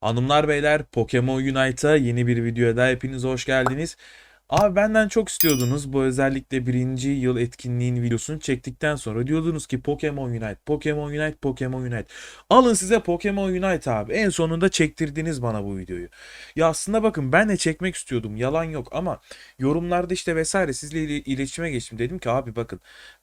Hanımlar beyler Pokemon Unite'a yeni bir videoya daha hepiniz hoş geldiniz. Abi benden çok istiyordunuz bu özellikle birinci yıl etkinliğin videosunu çektikten sonra diyordunuz ki Pokemon Unite, Pokemon Unite, Pokemon Unite. Alın size Pokemon Unite abi. En sonunda çektirdiniz bana bu videoyu. Ya aslında bakın ben de çekmek istiyordum yalan yok ama yorumlarda işte vesaire sizle ile- iletişime geçtim. Dedim ki abi bakın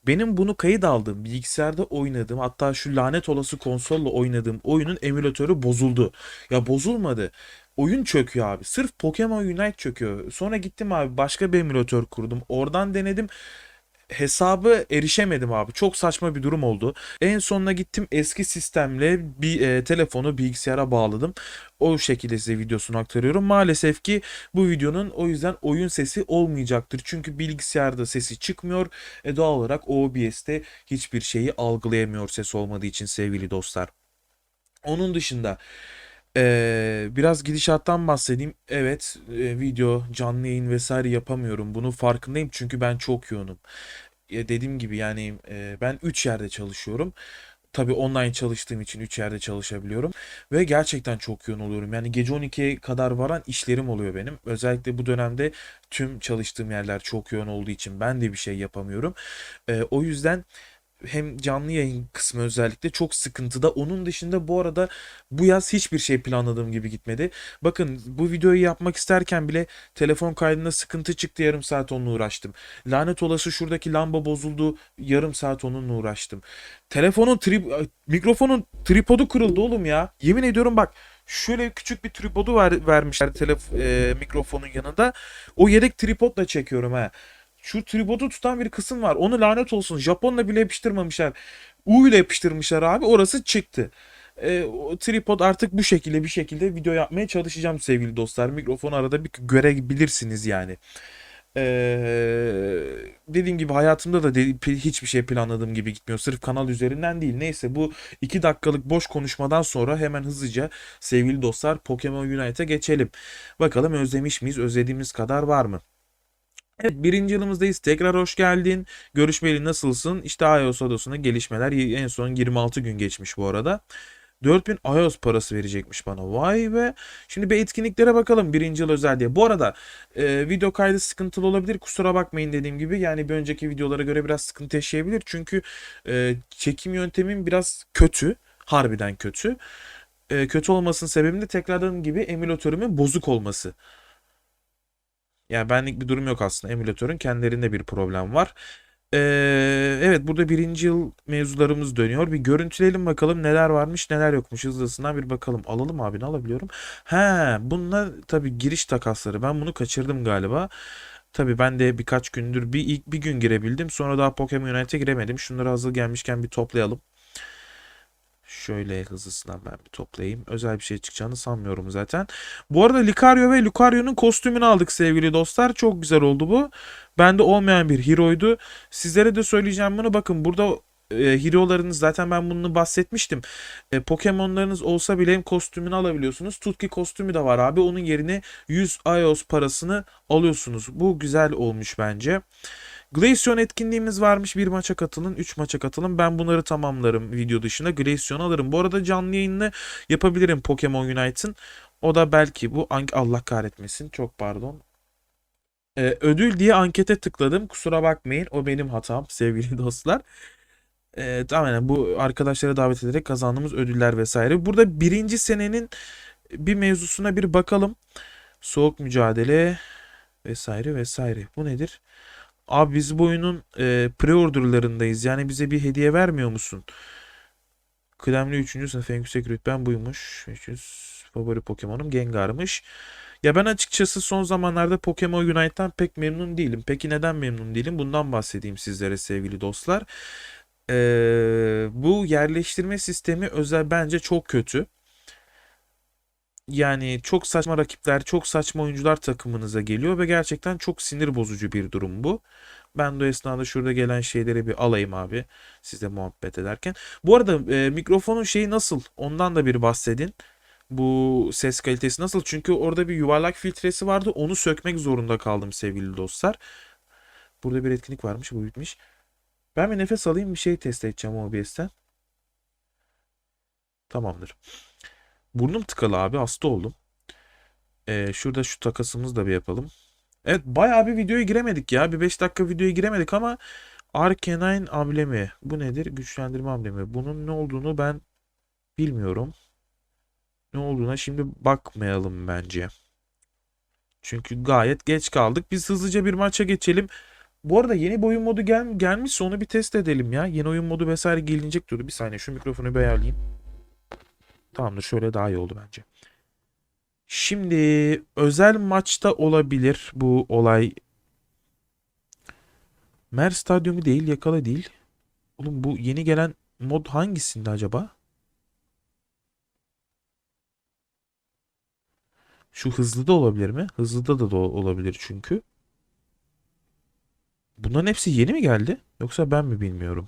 benim bunu kayıt aldığım bilgisayarda oynadığım hatta şu lanet olası konsolla oynadığım oyunun emülatörü bozuldu. Ya bozulmadı. Oyun çöküyor abi. Sırf Pokemon Unite çöküyor. Sonra gittim abi başka bir emülatör kurdum. Oradan denedim. Hesabı erişemedim abi. Çok saçma bir durum oldu. En sonuna gittim eski sistemle bir e, telefonu bilgisayara bağladım. O şekilde size videosunu aktarıyorum. Maalesef ki bu videonun o yüzden oyun sesi olmayacaktır. Çünkü bilgisayarda sesi çıkmıyor. E, doğal olarak OBS'te hiçbir şeyi algılayamıyor ses olmadığı için sevgili dostlar. Onun dışında ee, biraz gidişattan bahsedeyim. Evet, e, video, canlı yayın vesaire yapamıyorum. Bunun farkındayım çünkü ben çok yoğunum. Ya dediğim gibi yani e, ben 3 yerde çalışıyorum. Tabii online çalıştığım için 3 yerde çalışabiliyorum. Ve gerçekten çok yoğun oluyorum. Yani gece 12'ye kadar varan işlerim oluyor benim. Özellikle bu dönemde tüm çalıştığım yerler çok yoğun olduğu için ben de bir şey yapamıyorum. Ee, o yüzden hem canlı yayın kısmı özellikle çok sıkıntıda. Onun dışında bu arada bu yaz hiçbir şey planladığım gibi gitmedi. Bakın bu videoyu yapmak isterken bile telefon kaydında sıkıntı çıktı yarım saat onunla uğraştım. Lanet olası şuradaki lamba bozuldu yarım saat onunla uğraştım. Telefonun tri mikrofonun tripodu kırıldı oğlum ya. Yemin ediyorum bak şöyle küçük bir tripodu ver, vermişler telef e, mikrofonun yanında. O yedek tripodla çekiyorum ha. Şu tripodu tutan bir kısım var. Onu lanet olsun. Japonla bile yapıştırmamışlar. U ile yapıştırmışlar abi. Orası çıktı. E, o tripod artık bu şekilde bir şekilde video yapmaya çalışacağım sevgili dostlar. Mikrofonu arada bir görebilirsiniz yani. Ee, dediğim gibi hayatımda da hiçbir şey planladığım gibi gitmiyor. Sırf kanal üzerinden değil. Neyse bu iki dakikalık boş konuşmadan sonra hemen hızlıca sevgili dostlar Pokemon Unite'a geçelim. Bakalım özlemiş miyiz? Özlediğimiz kadar var mı? Evet birinci yılımızdayız. Tekrar hoş geldin. Görüşmeli nasılsın? İşte iOS adosuna gelişmeler en son 26 gün geçmiş bu arada. 4000 iOS parası verecekmiş bana. Vay be. Şimdi bir etkinliklere bakalım birinci yıl özel diye. Bu arada e, video kaydı sıkıntılı olabilir. Kusura bakmayın dediğim gibi. Yani bir önceki videolara göre biraz sıkıntı yaşayabilir. Çünkü e, çekim yöntemim biraz kötü. Harbiden kötü. E, kötü olmasının sebebi de tekrardan gibi emülatörümün bozuk olması. Yani benlik bir durum yok aslında. Emülatörün kendilerinde bir problem var. Ee, evet burada birinci yıl mevzularımız dönüyor. Bir görüntüleyelim bakalım neler varmış neler yokmuş hızlısından bir bakalım. Alalım abi ne alabiliyorum? He bunlar tabii giriş takasları. Ben bunu kaçırdım galiba. Tabii ben de birkaç gündür bir ilk bir gün girebildim. Sonra daha Pokemon Unite'e giremedim. Şunları hazır gelmişken bir toplayalım. Şöyle hızlısından ben bir toplayayım. Özel bir şey çıkacağını sanmıyorum zaten. Bu arada Lucario ve Lucario'nun kostümünü aldık sevgili dostlar. Çok güzel oldu bu. Bende olmayan bir hero'ydu. Sizlere de söyleyeceğim bunu. Bakın burada e, hero'larınız zaten ben bunu bahsetmiştim. E, Pokemon'larınız olsa bile hem kostümünü alabiliyorsunuz. Tutki kostümü de var abi. Onun yerine 100 iOS parasını alıyorsunuz. Bu güzel olmuş bence. Glaceon etkinliğimiz varmış. Bir maça katılın, 3 maça katılın. Ben bunları tamamlarım video dışında. Glaceon alırım. Bu arada canlı yayını yapabilirim Pokemon Unite'ın. O da belki bu Allah kahretmesin. Çok pardon. Ee, ödül diye ankete tıkladım. Kusura bakmayın. O benim hatam sevgili dostlar. Ee, tamamen bu arkadaşlara davet ederek kazandığımız ödüller vesaire. Burada birinci senenin bir mevzusuna bir bakalım. Soğuk mücadele vesaire vesaire. Bu nedir? Abi biz bu oyunun e, pre-orderlarındayız. Yani bize bir hediye vermiyor musun? Kıdemli 3. sınıf en yüksek rütben buymuş. 300 favori Pokemon'um Gengar'mış. Ya ben açıkçası son zamanlarda Pokemon Unite'tan pek memnun değilim. Peki neden memnun değilim? Bundan bahsedeyim sizlere sevgili dostlar. Ee, bu yerleştirme sistemi özel bence çok kötü. Yani çok saçma rakipler, çok saçma oyuncular takımınıza geliyor ve gerçekten çok sinir bozucu bir durum bu. Ben de o esnada şurada gelen şeyleri bir alayım abi. Sizle muhabbet ederken. Bu arada e, mikrofonun şeyi nasıl? Ondan da bir bahsedin. Bu ses kalitesi nasıl? Çünkü orada bir yuvarlak filtresi vardı. Onu sökmek zorunda kaldım sevgili dostlar. Burada bir etkinlik varmış. Bu bitmiş. Ben bir nefes alayım bir şey test edeceğim OBS'ten. Tamamdır. Burnum tıkalı abi hasta oldum. Ee, şurada şu takasımızı da bir yapalım. Evet bayağı bir videoya giremedik ya. Bir 5 dakika videoya giremedik ama Arcanine amblemi. Bu nedir? Güçlendirme amblemi. Bunun ne olduğunu ben bilmiyorum. Ne olduğuna şimdi bakmayalım bence. Çünkü gayet geç kaldık. Biz hızlıca bir maça geçelim. Bu arada yeni bir oyun modu gel gelmişse onu bir test edelim ya. Yeni oyun modu vesaire gelinecek diyordu. Bir saniye şu mikrofonu bir ayarlayayım. Tamamdır şöyle daha iyi oldu bence. Şimdi özel maçta olabilir bu olay. Mer Stadyumu değil, Yakala değil. Oğlum bu yeni gelen mod hangisinde acaba? Şu hızlı da olabilir mi? Hızlıda da, da olabilir çünkü. Bunların hepsi yeni mi geldi? Yoksa ben mi bilmiyorum?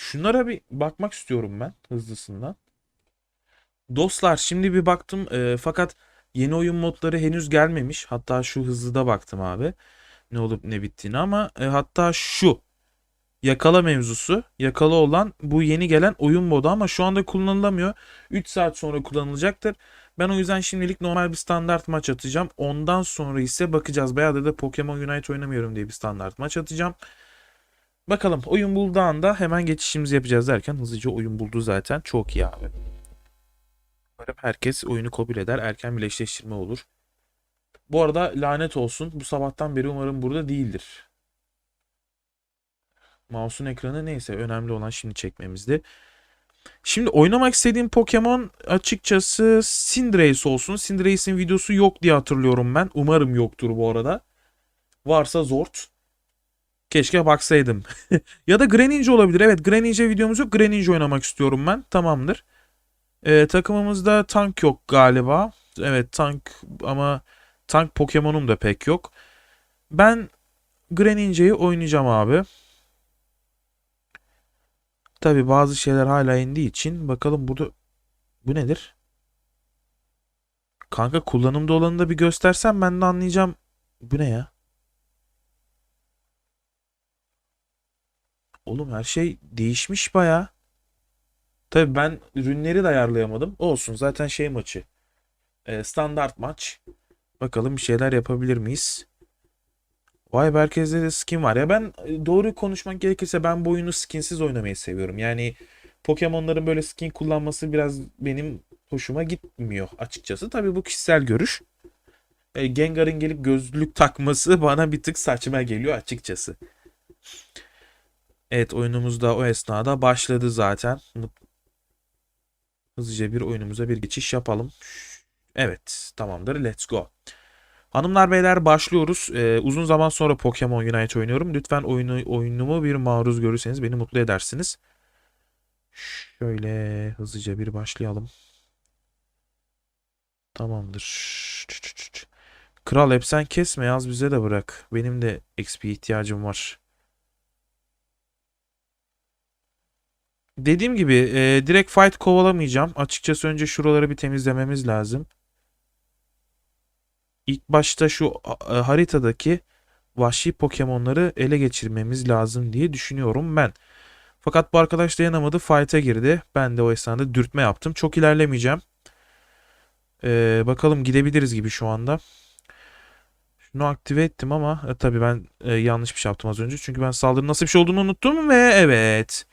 Şunlara bir bakmak istiyorum ben hızlısından. Dostlar şimdi bir baktım e, fakat yeni oyun modları henüz gelmemiş. Hatta şu hızlıda baktım abi. Ne olup ne bittiğini ama e, hatta şu yakala mevzusu yakala olan bu yeni gelen oyun modu ama şu anda kullanılamıyor. 3 saat sonra kullanılacaktır. Ben o yüzden şimdilik normal bir standart maç atacağım. Ondan sonra ise bakacağız. Bayağı da Pokemon Unite oynamıyorum diye bir standart maç atacağım. Bakalım oyun bulduğu anda hemen geçişimizi yapacağız derken hızlıca oyun buldu zaten. Çok iyi abi. Umarım herkes oyunu kabul eder. Erken bir eşleştirme olur. Bu arada lanet olsun. Bu sabahtan beri umarım burada değildir. Mouse'un ekranı neyse önemli olan şimdi çekmemizdi. Şimdi oynamak istediğim Pokemon açıkçası Cinderace olsun. Cinderace'in videosu yok diye hatırlıyorum ben. Umarım yoktur bu arada. Varsa Zord. Keşke baksaydım. ya da Greninja olabilir. Evet Greninja videomuz yok. Greninja oynamak istiyorum ben. Tamamdır. Ee, takımımızda tank yok galiba. Evet tank ama tank Pokemon'um da pek yok. Ben Greninja'yı oynayacağım abi. Tabi bazı şeyler hala indiği için bakalım burada bu nedir? Kanka kullanımda olanı da bir göstersen ben de anlayacağım. Bu ne ya? Oğlum her şey değişmiş baya. Tabi ben ürünleri de ayarlayamadım. Olsun zaten şey maçı. Ee, standart maç. Bakalım bir şeyler yapabilir miyiz? Vay be de skin var. Ya ben e, doğru konuşmak gerekirse ben bu oyunu skinsiz oynamayı seviyorum. Yani Pokemon'ların böyle skin kullanması biraz benim hoşuma gitmiyor açıkçası. Tabii bu kişisel görüş. E, Gengar'ın gelip gözlük takması bana bir tık saçma geliyor açıkçası. Evet oyunumuz da o esnada başladı zaten. Hızlıca bir oyunumuza bir geçiş yapalım. Evet tamamdır let's go. Hanımlar beyler başlıyoruz. Ee, uzun zaman sonra Pokemon Unite oynuyorum. Lütfen oyunu, oyunumu bir maruz görürseniz beni mutlu edersiniz. Şöyle hızlıca bir başlayalım. Tamamdır. Kral hep sen kesme yaz bize de bırak. Benim de XP ihtiyacım var. Dediğim gibi e, direkt fight kovalamayacağım. Açıkçası önce şuraları bir temizlememiz lazım. İlk başta şu e, haritadaki vahşi Pokemon'ları ele geçirmemiz lazım diye düşünüyorum ben. Fakat bu arkadaş dayanamadı. Fight'a girdi. Ben de o esnada dürtme yaptım. Çok ilerlemeyeceğim. Ee, bakalım gidebiliriz gibi şu anda. Şunu aktive ettim ama e, tabii ben e, yanlış bir şey yaptım az önce. Çünkü ben saldırının nasıl bir şey olduğunu unuttum ve evet.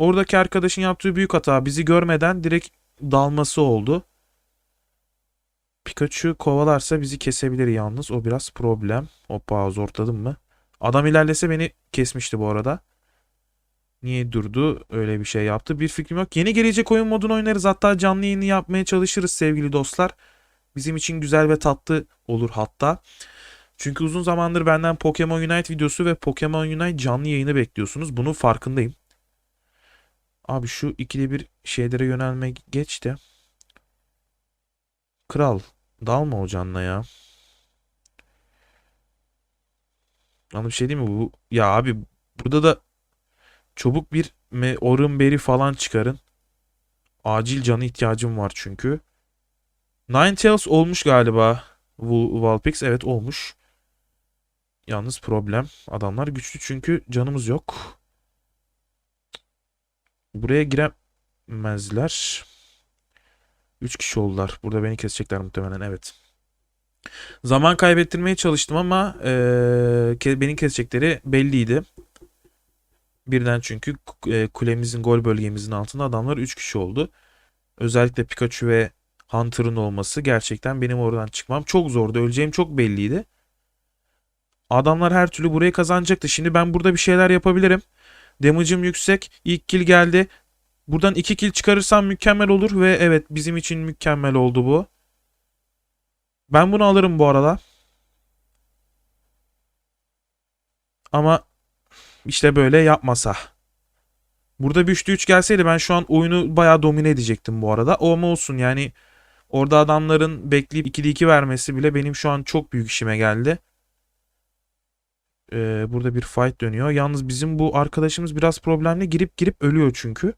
Oradaki arkadaşın yaptığı büyük hata bizi görmeden direkt dalması oldu. Pikachu kovalarsa bizi kesebilir yalnız. O biraz problem. Hoppa zorladım mı? Adam ilerlese beni kesmişti bu arada. Niye durdu? Öyle bir şey yaptı. Bir fikrim yok. Yeni gelecek oyun modunu oynarız. Hatta canlı yayını yapmaya çalışırız sevgili dostlar. Bizim için güzel ve tatlı olur hatta. Çünkü uzun zamandır benden Pokemon Unite videosu ve Pokemon Unite canlı yayını bekliyorsunuz. Bunun farkındayım. Abi şu ikide bir şeylere yönelme geç de. Kral dalma o canla ya. Anladın bir şey değil mi bu? Ya abi burada da çabuk bir orun beri falan çıkarın. Acil canı ihtiyacım var çünkü. Ninetales olmuş galiba. Vulpix evet olmuş. Yalnız problem. Adamlar güçlü çünkü canımız yok. Buraya giren kesmezler. 3 kişi oldular. Burada beni kesecekler muhtemelen evet. Zaman kaybettirmeye çalıştım ama ke- beni kesecekleri belliydi. Birden çünkü e, kulemizin gol bölgemizin altında adamlar 3 kişi oldu. Özellikle Pikachu ve Hunter'ın olması gerçekten benim oradan çıkmam çok zordu. Öleceğim çok belliydi. Adamlar her türlü burayı kazanacaktı. Şimdi ben burada bir şeyler yapabilirim. Damage'ım yüksek. İlk kill geldi. Buradan 2 kill çıkarırsam mükemmel olur ve evet bizim için mükemmel oldu bu. Ben bunu alırım bu arada. Ama işte böyle yapmasa. Burada bir 3'te 3 gelseydi ben şu an oyunu bayağı domine edecektim bu arada. O ama olsun yani orada adamların bekleyip 2'de 2 vermesi bile benim şu an çok büyük işime geldi. Ee, burada bir fight dönüyor. Yalnız bizim bu arkadaşımız biraz problemli. Girip girip ölüyor çünkü.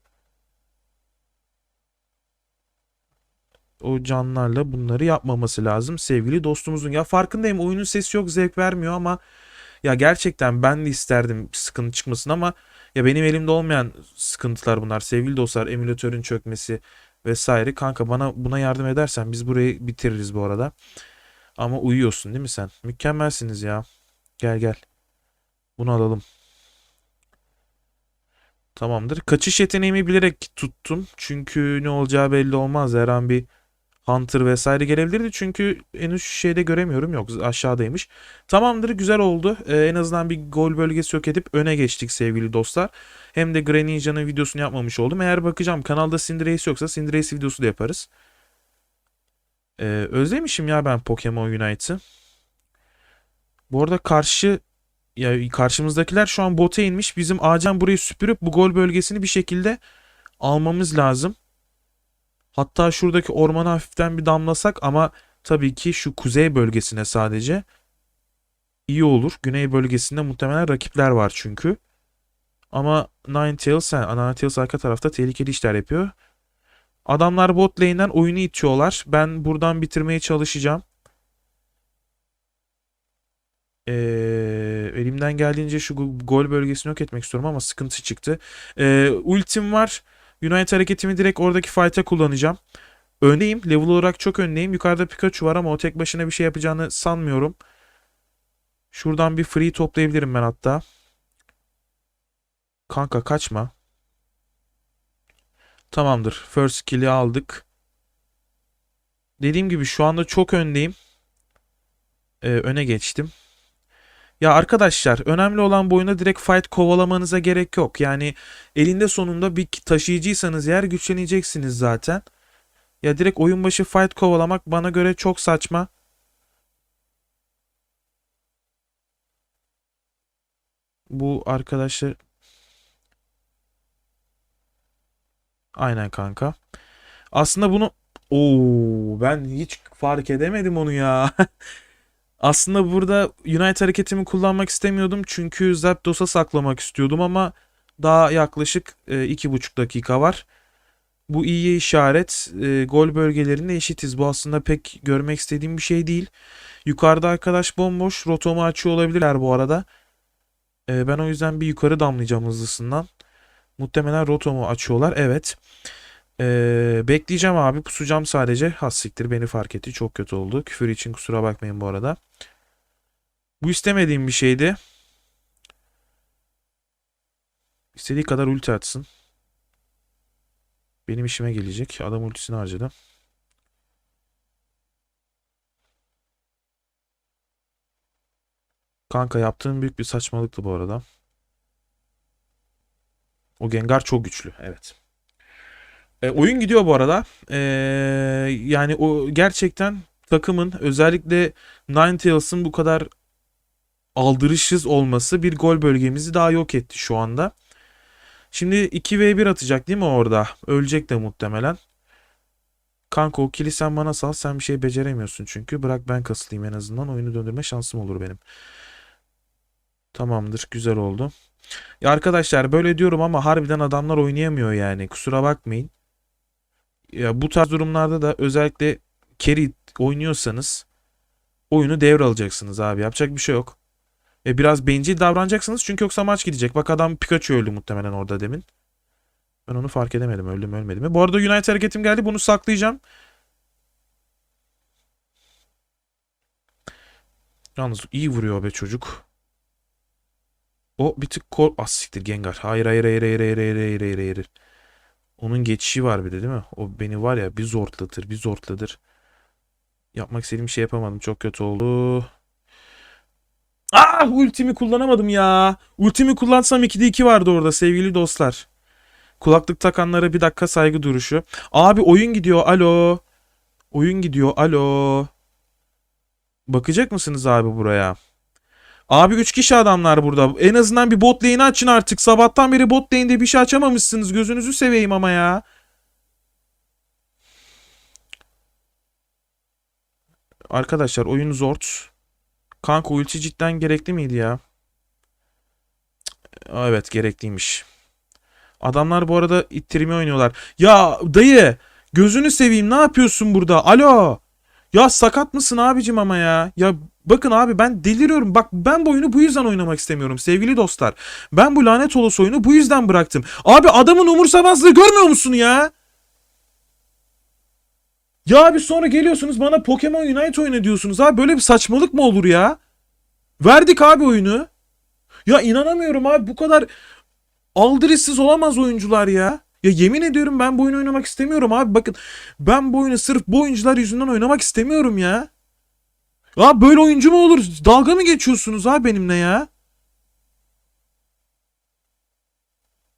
O canlarla bunları yapmaması lazım sevgili dostumuzun. Ya farkındayım oyunun sesi yok zevk vermiyor ama ya gerçekten ben de isterdim sıkıntı çıkmasın ama ya benim elimde olmayan sıkıntılar bunlar. Sevgili dostlar emülatörün çökmesi vesaire. Kanka bana buna yardım edersen biz burayı bitiririz bu arada. Ama uyuyorsun değil mi sen? Mükemmelsiniz ya. Gel gel. Bunu alalım. Tamamdır. Kaçış yeteneğimi bilerek tuttum. Çünkü ne olacağı belli olmaz. Her an bir Hunter vesaire gelebilirdi. Çünkü henüz şeyde göremiyorum. Yok aşağıdaymış. Tamamdır güzel oldu. Ee, en azından bir gol bölgesi yok edip öne geçtik sevgili dostlar. Hem de Greninja'nın videosunu yapmamış oldum. Eğer bakacağım kanalda Cinderace yoksa Cinderace videosu da yaparız. Ee, özlemişim ya ben Pokemon Unite'ı. Bu arada karşı ya karşımızdakiler şu an bota inmiş. Bizim acilen burayı süpürüp bu gol bölgesini bir şekilde almamız lazım. Hatta şuradaki ormana hafiften bir damlasak ama tabii ki şu kuzey bölgesine sadece iyi olur. Güney bölgesinde muhtemelen rakipler var çünkü. Ama Ninetales, yani Ninetales arka tarafta tehlikeli işler yapıyor. Adamlar bot lane'den oyunu itiyorlar. Ben buradan bitirmeye çalışacağım. Ee, elimden geldiğince şu go- gol bölgesini yok etmek istiyorum ama sıkıntı çıktı. Ee, ultim var. Unite hareketimi direkt oradaki fight'a kullanacağım. Öndeyim. Level olarak çok öndeyim. Yukarıda Pikachu var ama o tek başına bir şey yapacağını sanmıyorum. Şuradan bir free toplayabilirim ben hatta. Kanka kaçma. Tamamdır. First kill'i aldık. Dediğim gibi şu anda çok öndeyim. Ee, öne geçtim. Ya arkadaşlar önemli olan bu oyunda direkt fight kovalamanıza gerek yok. Yani elinde sonunda bir taşıyıcıysanız yer güçleneceksiniz zaten. Ya direkt oyun başı fight kovalamak bana göre çok saçma. Bu arkadaşlar Aynen kanka. Aslında bunu Oo ben hiç fark edemedim onu ya. Aslında burada Unite hareketimi kullanmak istemiyordum çünkü Zapdos'a saklamak istiyordum ama daha yaklaşık e, iki buçuk dakika var. Bu iyiye işaret. E, gol bölgelerinde eşitiz. Bu aslında pek görmek istediğim bir şey değil. Yukarıda arkadaş bomboş. Rotomu açıyor olabilirler bu arada. E, ben o yüzden bir yukarı damlayacağım hızlısından. Muhtemelen rotomu açıyorlar. Evet. E, bekleyeceğim abi. Pusacağım sadece. Hassiktir beni fark etti. Çok kötü oldu. Küfür için kusura bakmayın bu arada. Bu istemediğim bir şeydi. İstediği kadar ulti atsın. Benim işime gelecek. Adam ultisini harcadı. Kanka yaptığın büyük bir saçmalıktı bu arada. O Gengar çok güçlü. Evet. E, oyun gidiyor bu arada. E, yani o gerçekten takımın özellikle Ninetales bu kadar aldırışsız olması bir gol bölgemizi daha yok etti şu anda. Şimdi 2v1 atacak değil mi orada? Ölecek de muhtemelen. Kanka o kili sen bana sal. Sen bir şey beceremiyorsun çünkü. Bırak ben kasılayım en azından. Oyunu döndürme şansım olur benim. Tamamdır. Güzel oldu. Ya arkadaşlar böyle diyorum ama harbiden adamlar oynayamıyor yani. Kusura bakmayın. Ya bu tarz durumlarda da özellikle carry oynuyorsanız oyunu devralacaksınız abi. Yapacak bir şey yok. E biraz bencil davranacaksınız çünkü yoksa maç gidecek. Bak adam Pikachu öldü muhtemelen orada demin. Ben onu fark edemedim. Öldü mü ölmedi mi? E, bu arada United hareketim geldi. Bunu saklayacağım. Yalnız iyi vuruyor be çocuk. O bir tık kol... Ah siktir Gengar. Hayır hayır hayır hayır hayır hayır hayır hayır. hayır. Onun geçişi var bir de değil mi? O beni var ya bir zortlatır bir zortlatır. Yapmak istediğim şey yapamadım. Çok kötü oldu. Ah ultimi kullanamadım ya. Ultimi kullansam 2'de 2 vardı orada sevgili dostlar. Kulaklık takanlara bir dakika saygı duruşu. Abi oyun gidiyor. Alo. Oyun gidiyor. Alo. Bakacak mısınız abi buraya? Abi 3 kişi adamlar burada. En azından bir bot lane'i açın artık. Sabahtan beri bot lane'de bir şey açamamışsınız. Gözünüzü seveyim ama ya. Arkadaşlar oyun zor. Kanka ulti cidden gerekli miydi ya? Evet gerekliymiş. Adamlar bu arada ittirme oynuyorlar. Ya dayı gözünü seveyim ne yapıyorsun burada? Alo. Ya sakat mısın abicim ama ya? Ya bakın abi ben deliriyorum. Bak ben bu oyunu bu yüzden oynamak istemiyorum sevgili dostlar. Ben bu lanet olası oyunu bu yüzden bıraktım. Abi adamın umursamazlığı görmüyor musun ya? Ya abi sonra geliyorsunuz bana Pokemon Unite oyna diyorsunuz abi. Böyle bir saçmalık mı olur ya? Verdik abi oyunu. Ya inanamıyorum abi bu kadar aldırışsız olamaz oyuncular ya. Ya yemin ediyorum ben bu oyunu oynamak istemiyorum abi. Bakın ben bu oyunu sırf bu oyuncular yüzünden oynamak istemiyorum ya. Ya böyle oyuncu mu olur? Dalga mı geçiyorsunuz abi benimle ya?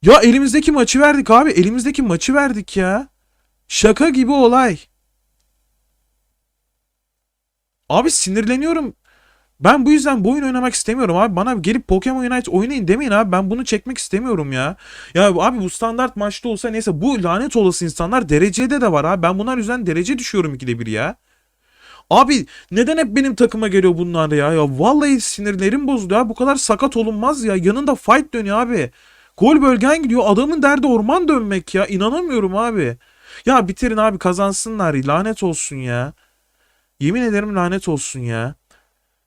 Ya elimizdeki maçı verdik abi. Elimizdeki maçı verdik ya. Şaka gibi olay. Abi sinirleniyorum. Ben bu yüzden bu oyun oynamak istemiyorum abi. Bana gelip Pokemon Unite oynayın demeyin abi. Ben bunu çekmek istemiyorum ya. Ya abi bu standart maçta olsa neyse bu lanet olası insanlar derecede de var abi. Ben bunlar yüzünden derece düşüyorum ikide bir ya. Abi neden hep benim takıma geliyor bunlar ya? Ya vallahi sinirlerim bozuldu ya. Bu kadar sakat olunmaz ya. Yanında fight dönüyor abi. Gol bölgen gidiyor. Adamın derdi orman dönmek ya. İnanamıyorum abi. Ya bitirin abi kazansınlar. Lanet olsun ya. Yemin ederim lanet olsun ya.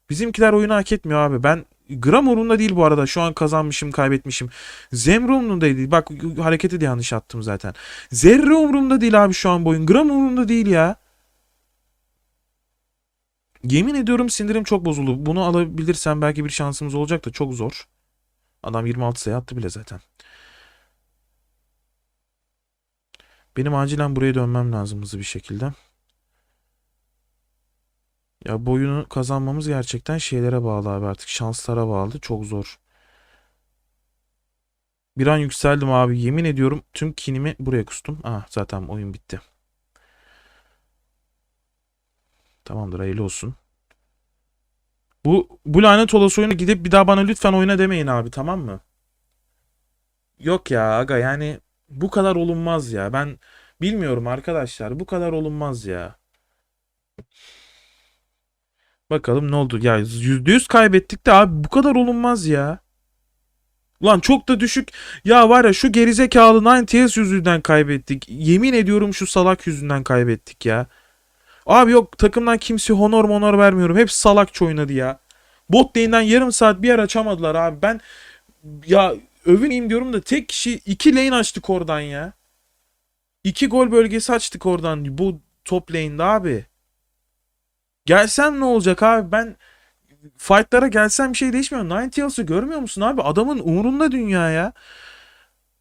Bizimkiler oyunu hak etmiyor abi. Ben gram umurumda değil bu arada. Şu an kazanmışım, kaybetmişim. Zemre umurumda değil. Bak hareketi de yanlış attım zaten. Zerre umurumda değil abi şu an bu oyun. Gram umurumda değil ya. Yemin ediyorum sinirim çok bozuldu. Bunu alabilirsem belki bir şansımız olacak da çok zor. Adam 26 sayı attı bile zaten. Benim acilen buraya dönmem lazım hızlı bir şekilde. Ya bu oyunu kazanmamız gerçekten şeylere bağlı abi artık. Şanslara bağlı. Çok zor. Bir an yükseldim abi. Yemin ediyorum tüm kinimi buraya kustum. Ah zaten oyun bitti. Tamamdır hayırlı olsun. Bu, bu lanet olası oyuna gidip bir daha bana lütfen oyna demeyin abi tamam mı? Yok ya aga yani bu kadar olunmaz ya. Ben bilmiyorum arkadaşlar bu kadar olunmaz ya. Bakalım ne oldu? Ya %100 kaybettik de abi bu kadar olunmaz ya. Ulan çok da düşük. Ya var ya şu gerizekalı Ninetales yüzünden kaybettik. Yemin ediyorum şu salak yüzünden kaybettik ya. Abi yok takımdan kimse honor monor vermiyorum. Hep salakça oynadı ya. Bot lane'den yarım saat bir yer açamadılar abi. Ben ya övüneyim diyorum da tek kişi iki lane açtık oradan ya. İki gol bölgesi açtık oradan bu top lane'de abi. Gelsem ne olacak abi? Ben fightlara gelsem bir şey değişmiyor. Ninetales görmüyor musun abi? Adamın umurunda dünya ya.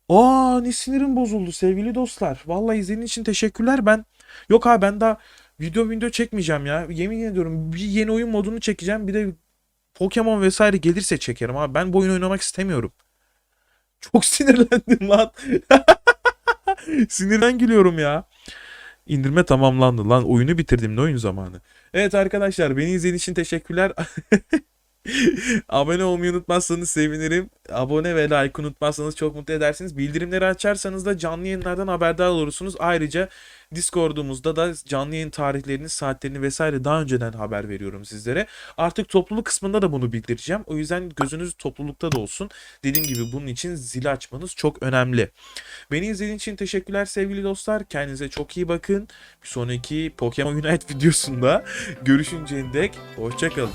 Aa ne sinirim bozuldu sevgili dostlar. Vallahi izlediğiniz için teşekkürler. Ben yok abi ben daha video video çekmeyeceğim ya. Yemin ediyorum bir yeni oyun modunu çekeceğim. Bir de Pokemon vesaire gelirse çekerim abi. Ben bu oyunu oynamak istemiyorum. Çok sinirlendim lan. Sinirden gülüyorum ya. İndirme tamamlandı lan. Oyunu bitirdim ne oyun zamanı. Evet arkadaşlar beni izlediğiniz için teşekkürler. Abone olmayı unutmazsanız sevinirim. Abone ve like unutmazsanız çok mutlu edersiniz. Bildirimleri açarsanız da canlı yayınlardan haberdar olursunuz. Ayrıca Discord'umuzda da canlı yayın tarihlerini, saatlerini vesaire daha önceden haber veriyorum sizlere. Artık topluluk kısmında da bunu bildireceğim. O yüzden gözünüz toplulukta da olsun. Dediğim gibi bunun için zili açmanız çok önemli. Beni izlediğiniz için teşekkürler sevgili dostlar. Kendinize çok iyi bakın. Bir sonraki Pokemon Unite videosunda görüşünceye dek hoşçakalın.